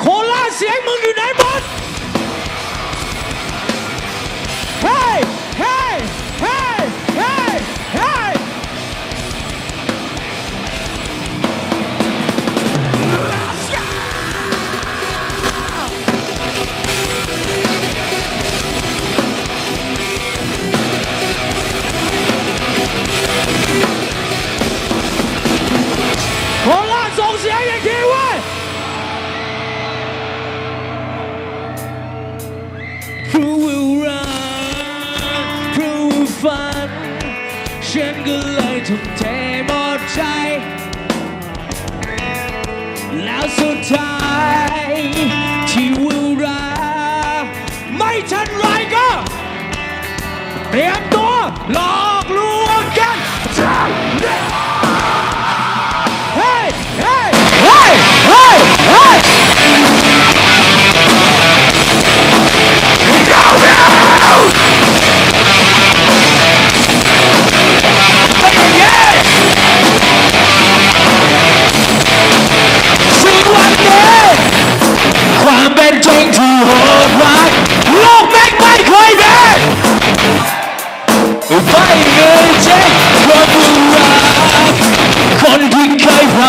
โคราเสียงมึงอยู่ไหน ฝัน ฉันก็เลยทุ่มเทหมดใจ แล้วสุดท้ายที่วิวราไม่ทันไรก็ เตรียมตัวรอ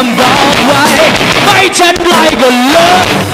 come the way. Fight and like a love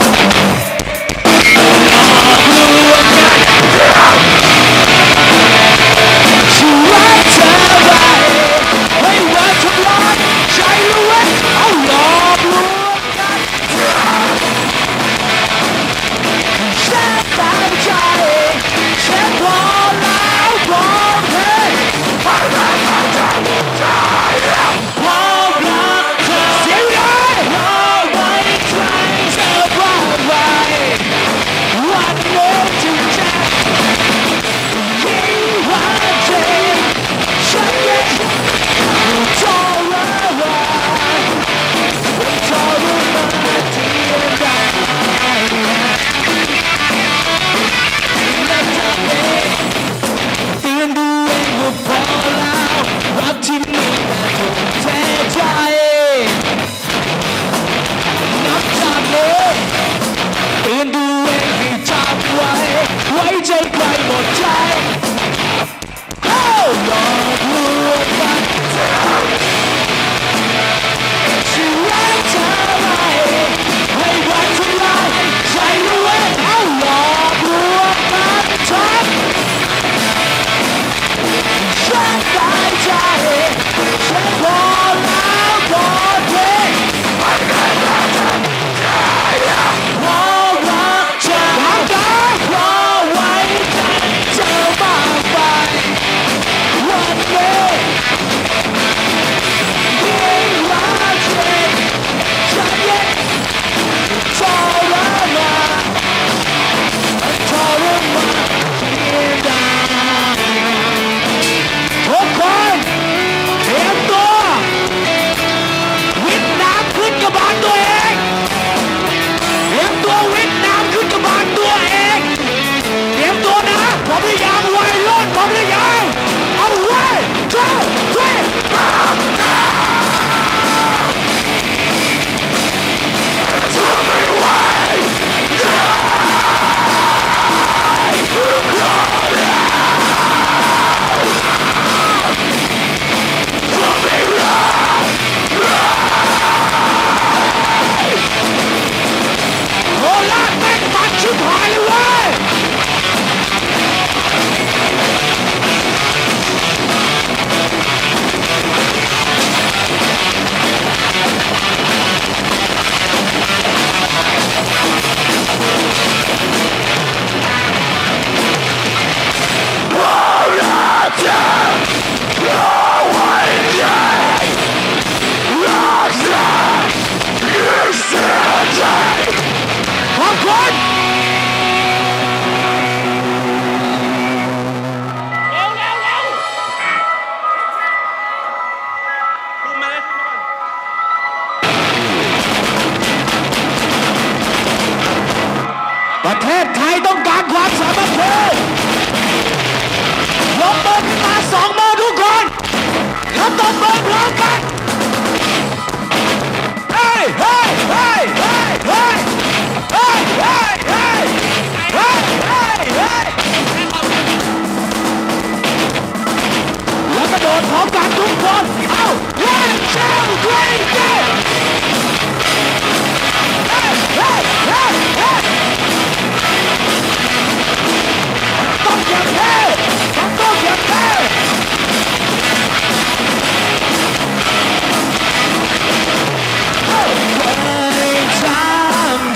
I'm good!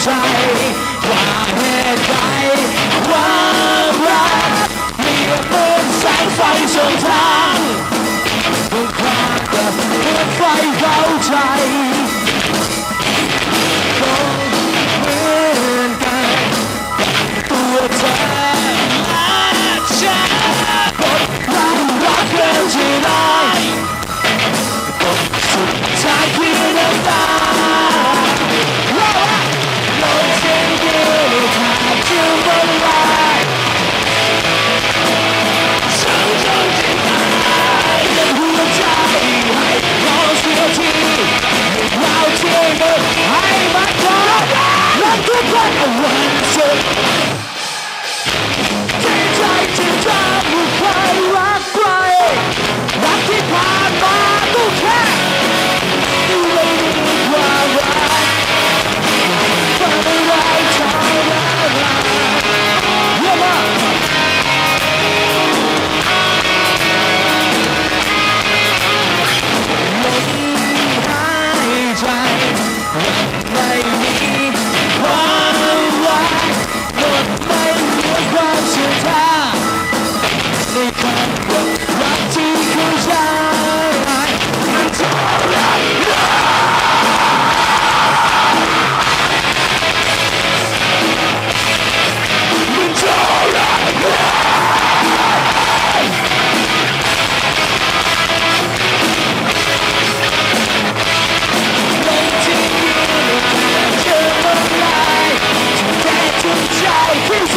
ใจความเหตุใจความรักมีเปืนแสงไฟส่องทางเพื่อความเพื่อไฟเข้าใจ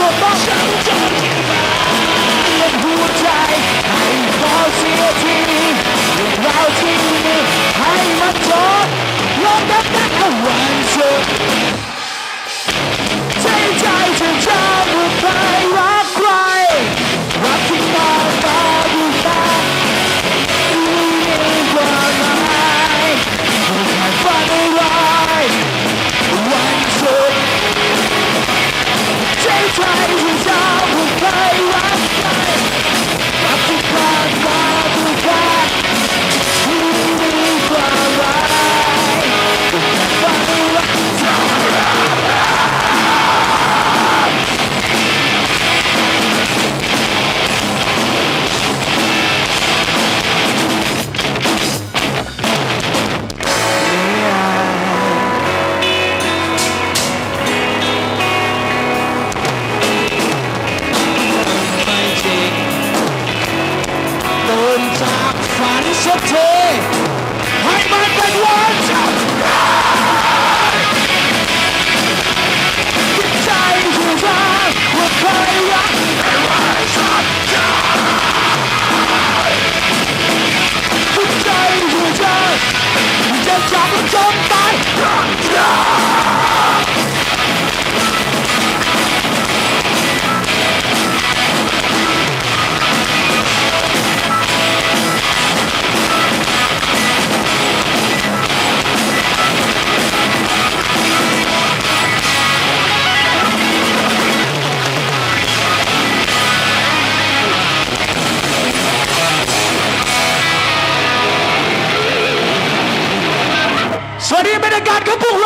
ตัวบ้นหัวใจให้เราเสียทีเรื่องาวที่มีให้มันจบลองนับนับเวันสุด God, come on.